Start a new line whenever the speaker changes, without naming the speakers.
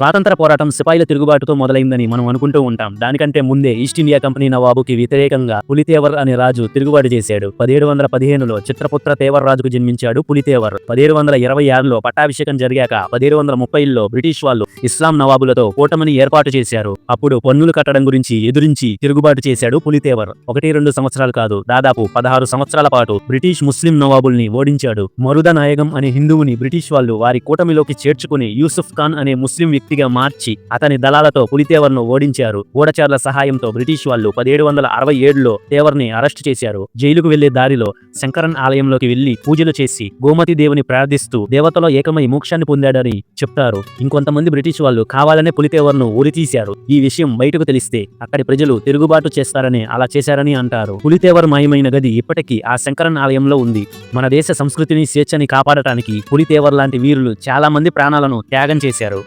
స్వాతంత్ర పోరాటం సిపాయిల తిరుగుబాటుతో మొదలైందని మనం అనుకుంటూ ఉంటాం. దానికంటే ముందే ఈస్ట్ ఇండియా కంపెనీ నవాబుకి వ్యతిరేకంగా పులితేవర్ అనే రాజు తిరుగుబాటు చేశాడు. పదిహేడు వందల పదిహేనులో చిత్రపుత్ర తేవర్ రాజుకు జన్మించాడు పులితేవర్. పదిహేడు వందల ఇరవై ఆరులో పట్టాభిషేకం జరిగాక పదిహేడు వందల ముప్పైలో బ్రిటిష్ వాళ్ళు ఇస్లాం నవాబులతో కూటమిని ఏర్పాటు చేశారు. అప్పుడు పన్నులు కట్టడం గురించి ఎదురించి తిరుగుబాటు చేశాడు పులితేవర్. ఒకటి రెండు సంవత్సరాలు కాదు దాదాపు పదహారు సంవత్సరాల పాటు బ్రిటిష్ ముస్లిం నవాబుల్ని ఓడించాడు. మరుద నాయగం అనే హిందువుని బ్రిటిష్ వాళ్ళు వారి కూటమిలోకి చేర్చుకుని యూసుఫ్ ఖాన్ అనే ముస్లిం శక్తిగా మార్చి అతని దళాలతో పులితేవర్ను ఓడించారు. గూఢచారుల సహాయంతో బ్రిటిష్ వాళ్ళు పదిహేడు వందల అరవై ఏడులో తేవర్ని అరెస్ట్ చేశారు. జైలుకు వెళ్ళే దారిలో శంకరన్ ఆలయంలోకి వెళ్ళి పూజలు చేసి గోమతి దేవుని ప్రార్థిస్తూ దేవతలో ఏకమై మోక్షాన్ని పొందాడని చెప్తారు. ఇంకొంతమంది బ్రిటిష్ వాళ్ళు కావాలనే పులితేవర్ను ఉరితీశారు. ఈ విషయం బయటకు తెలిస్తే అక్కడి ప్రజలు తిరుగుబాటు చేస్తారని అలా చేశారని అంటారు. పులితేవర్ మాయమైన గది ఇప్పటికీ ఆ శంకరన్ ఆలయంలో ఉంది. మన దేశ సంస్కృతిని స్వేచ్ఛని కాపాడటానికి పులితేవర్ లాంటి వీరులు చాలా మంది ప్రాణాలను త్యాగం చేశారు.